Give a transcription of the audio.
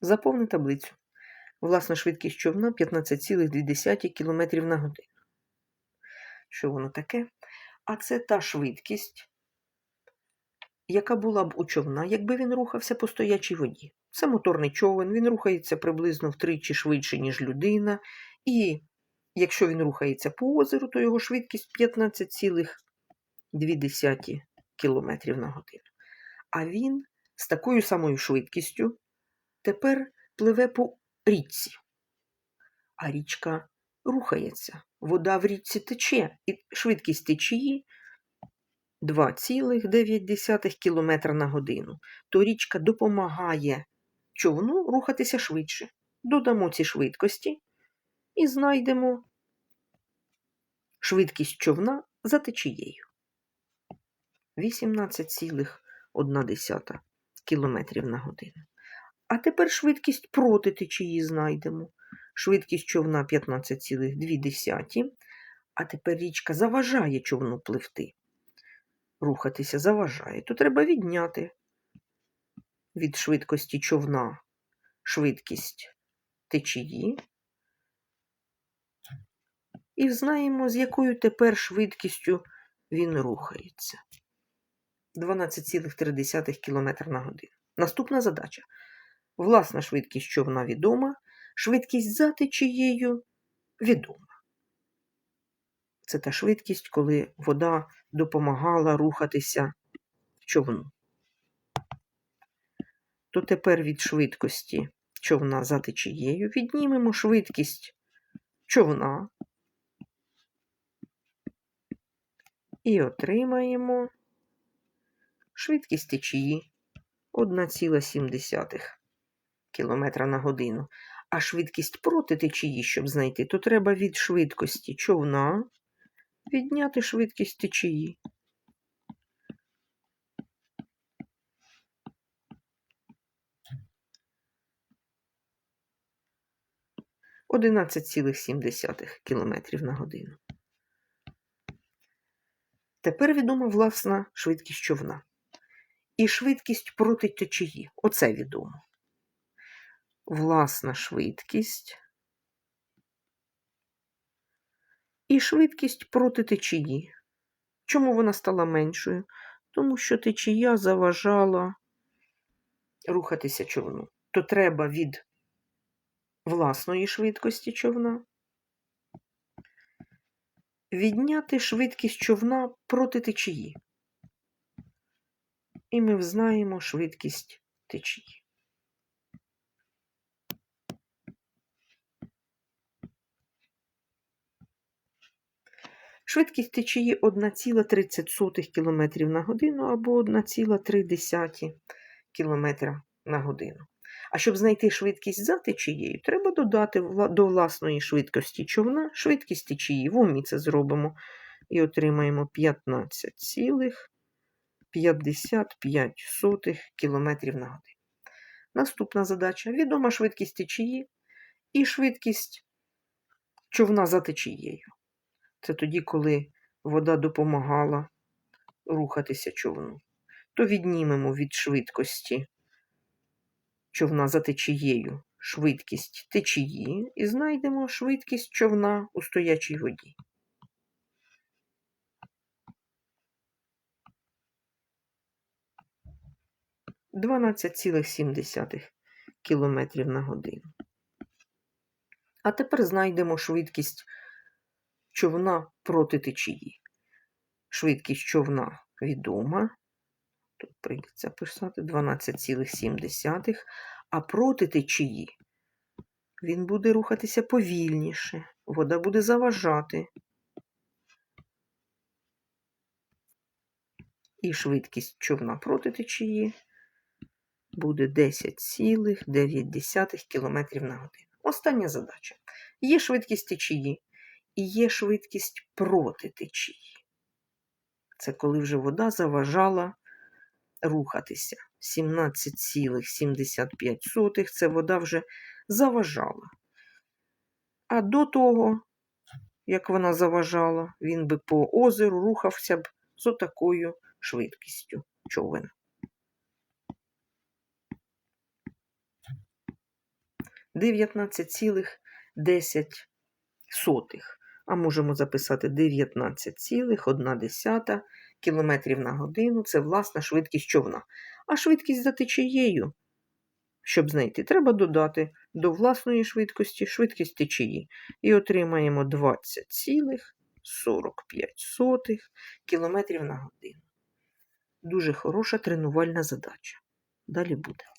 Заповни таблицю. Власна швидкість човна 15,2 км на годину. Що воно таке? А це та швидкість, яка була б у човна, якби він рухався по стоячій воді. Це моторний човен, він рухається приблизно втричі швидше, ніж людина. І якщо він рухається по озеру, то його швидкість 15,2 км на годину. А він з такою самою швидкістю тепер пливе по річці. А річка рухається. Вода в річці тече, і швидкість течії 2,9 км на годину. То річка допомагає човну рухатися швидше. Додамо ці швидкості і знайдемо швидкість човна за течією. 18,1 км на годину. А тепер швидкість проти течії знайдемо. Швидкість човна 15,2. А тепер річка заважає човну пливти. Рухатися заважає. То треба відняти від швидкості човна швидкість течії. І знаємо, з якою тепер швидкістю він рухається. 12,3 км на годину. Наступна задача. Власна швидкість човна відома, швидкість за течією відома. Це та швидкість, коли вода допомагала рухатися човну. То тепер від швидкості човна за течією віднімемо швидкість човна і отримаємо швидкість течії 1,7 км на годину. А швидкість проти течії, щоб знайти, то треба від швидкості човна відняти швидкість течії. Одинадцять цілих кілометрів на годину. Тепер відома власна швидкість човна. І швидкість проти течії. Оце відомо. Власна швидкість. І швидкість проти течії. Чому вона стала меншою? Тому що течія заважала рухатися човну. То треба від власної швидкості човна відняти швидкість човна проти течії. І ми взнаємо швидкість течії. Швидкість течії 1,30 км на годину або 1,3 км на годину. А щоб знайти швидкість за течією, треба додати до власної швидкості човна швидкість течії. В умі це зробимо і отримаємо 15,55 км на годину. Наступна задача відома швидкість течії і швидкість човна за течією. Це тоді, коли вода допомагала рухатися човну. То віднімемо від швидкості човна за течією швидкість течії і знайдемо швидкість човна у стоячій воді. Дванадцять цілих сім десятих кілометрів на годину. А тепер знайдемо швидкість човна проти течії. Швидкість човна відома. Тут прийдеться писати 12,7, а проти течії він буде рухатися повільніше, вода буде заважати. І швидкість човна проти течії буде 10,9 км на годину. Остання задача. Є швидкість течії і є швидкість проти течії. Це коли вже вода заважала рухатися. 17,75 це вода вже заважала. А до того, як вона заважала, він би по озеру рухався б з отакою швидкістю. човен. Дев'ятнадцять цілих десять сотих. А можемо записати 19,1 кілометрів на годину. Це власна швидкість човна. А швидкість за течією, щоб знайти, треба додати до власної швидкості швидкість течії. І отримаємо 20,45 кілометрів на годину. Дуже хороша тренувальна задача. Далі буде.